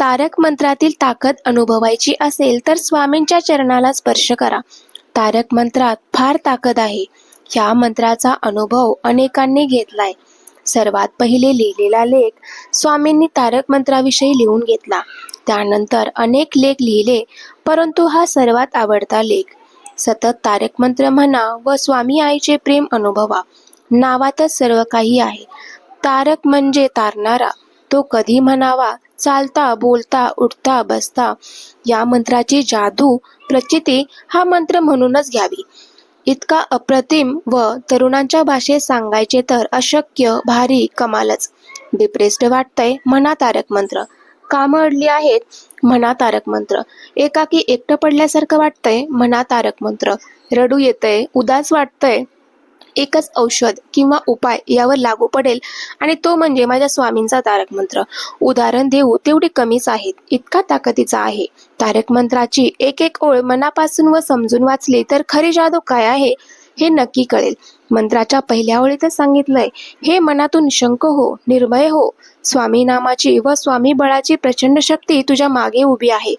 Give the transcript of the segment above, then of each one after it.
तारक मंत्रातील ताकद अनुभवायची असेल तर स्वामींच्या चरणाला स्पर्श करा. तारक मंत्रात फार ताकद आहे. या मंत्राचा अनुभव अनेकांनी घेतलाय. सर्वात पहिले लिहिलेला लेख स्वामींनी तारक मंत्राविषयी लिहून घेतला. त्यानंतर अनेक लेख लिहिले परंतु हा सर्वात आवडता लेख. सतत तारक मंत्र म्हणा व स्वामी आईचे प्रेम अनुभवा. नावातच सर्व काही आहे. तारक म्हणजे तारणारा. तो कधी म्हणावा चालता बोलता उठता बसता या मंत्राची जादू प्रचिती हा मंत्र म्हणूनच घ्यावी. इतका अप्रतिम व तरुणांच्या भाषेत सांगायचे तर अशक्य भारी कमालच. डिप्रेस्ड वाटतंय म्हणा तारक मंत्र. कामं अडली आहेत म्हणा तारक मंत्र. एकाकी एकटं पडल्यासारखं वाटतंय म्हणा तारक मंत्र. रडू येतंय उदास वाटतंय एकच औषध किंवा उपाय यावर लागू पडेल. आणि तो म्हणजे माझ्या स्वामींचा तारक मंत्र. उदाहरण देऊ तेवढी कमीच आहेत. इतका ताकदीचा आहे. तारक मंत्राची एक एक ओळ मनापासून व समजून वाचली तर खरी जादू काय आहे हे नक्की कळेल. मंत्राच्या पहिल्या ओळीतच सांगितलंय हे मनातून शंक हो निर्भय हो. स्वामी नामाची व स्वामी बळाची प्रचंड शक्ती तुझ्या मागे उभी आहे.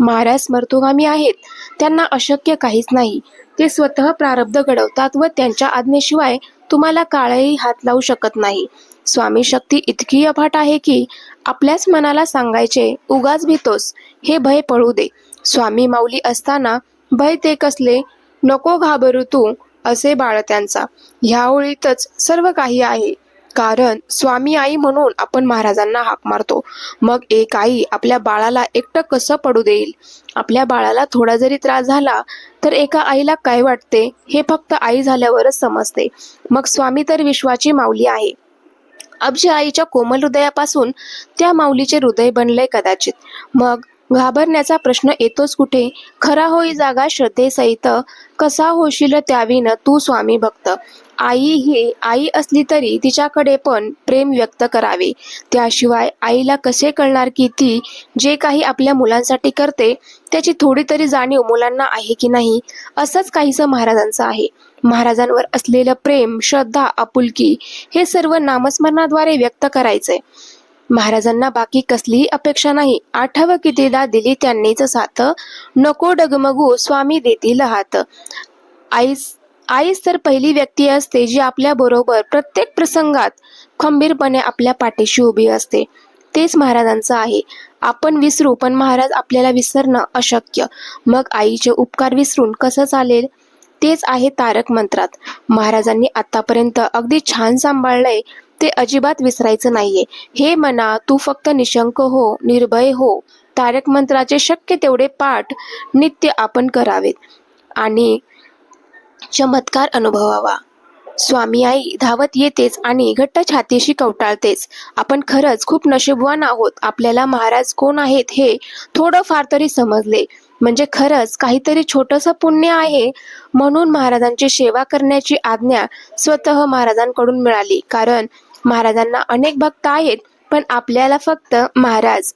महाराज स्मर्तुगामी आहेत. त्यांना अशक्य काहीच नाही. ते स्वतः प्रारब्ध घडवतात व त्यांच्या आज्ञेशिवाय तुम्हाला काळही हात लावू शकत नाही. स्वामी शक्ती इतकी अफाट आहे की आपल्याच मनाला सांगायचे उगाच भीतोस हे भय पळू दे. स्वामी माऊली असताना भय ते कसले? नको घाबरू तू असे बाळ त्यांचा ह्या ओळीतच सर्व काही आहे. कारण स्वामी आई म्हणून आपण महाराजांना हाक मारतो. मग एक आई आपल्या बाळाला एकटं कसं पडू देईल? आपल्या बाळाला थोडा जरी त्रास झाला तर एका आईला काय वाटते? हे फक्त आई झाल्यावरच समजते. मग स्वामी तर विश्वाची माऊली आहे. अब्ज आईच्या कोमल हृदयापासून त्या माऊलीचे हृदय बनले कदाचित. मग घाबरण्याचा प्रश्न येतोच कुठे? खरा होई जागा श्रद्धेसहित. कसा होशील त्याविन तू स्वामी भक्त? आई ही आई असली तरी तिच्याकडे पण प्रेम व्यक्त करावे. त्याशिवाय आईला कसे कळणार की ती जे काही आपल्या मुलांसाठी करते त्याची थोडी तरी जाणीव मुलांना आहे की नाही? असंच काहीसं महाराजांचं आहे. महाराजांवर असलेलं प्रेम श्रद्धा आपुलकी हे सर्व नामस्मरणाद्वारे व्यक्त करायचंय. महाराजांना बाकी कसलीही अपेक्षा नाही. आठव कितीदा दिली त्यांनीच साथ नको डगमगू स्वामी देतील हात. आईस आईच तर पहिली व्यक्ती असते जी आपल्या बरोबर प्रत्येक प्रसंगात खंबीरपणे आपल्या पाठीशी उभी असते. तेच महाराजांचं आहे. आपण विसरू पण महाराज आपल्याला विसरणं अशक्य. मग आईचे उपकार विसरून कसं चालेल? तेच आहे तारक मंत्रात. महाराजांनी आतापर्यंत अगदी छान सांभाळलंय. ते अजिबात विसरायचं नाहीये. हे मना तू फक्त निशंक हो निर्भय हो. तारक मंत्राचे शक्य तेवढे पाठ नित्य आपण करावेत. आणि चमत्कार अनुभवावा. स्वामी आई धावत येतेच आणि घट्ट छातीशी कवटाळतेच. आपण खरंच खूप नशीबवान आहोत. आपल्याला महाराज कोण आहेत हे थोडं फार तरी समजले. म्हणजे खरंच काहीतरी छोटंसं पुण्य आहे म्हणून महाराजांची सेवा करण्याची आज्ञा स्वतः महाराजांकडून मिळाली. कारण महाराजांना अनेक भक्त आहेत पण आपल्याला फक्त महाराज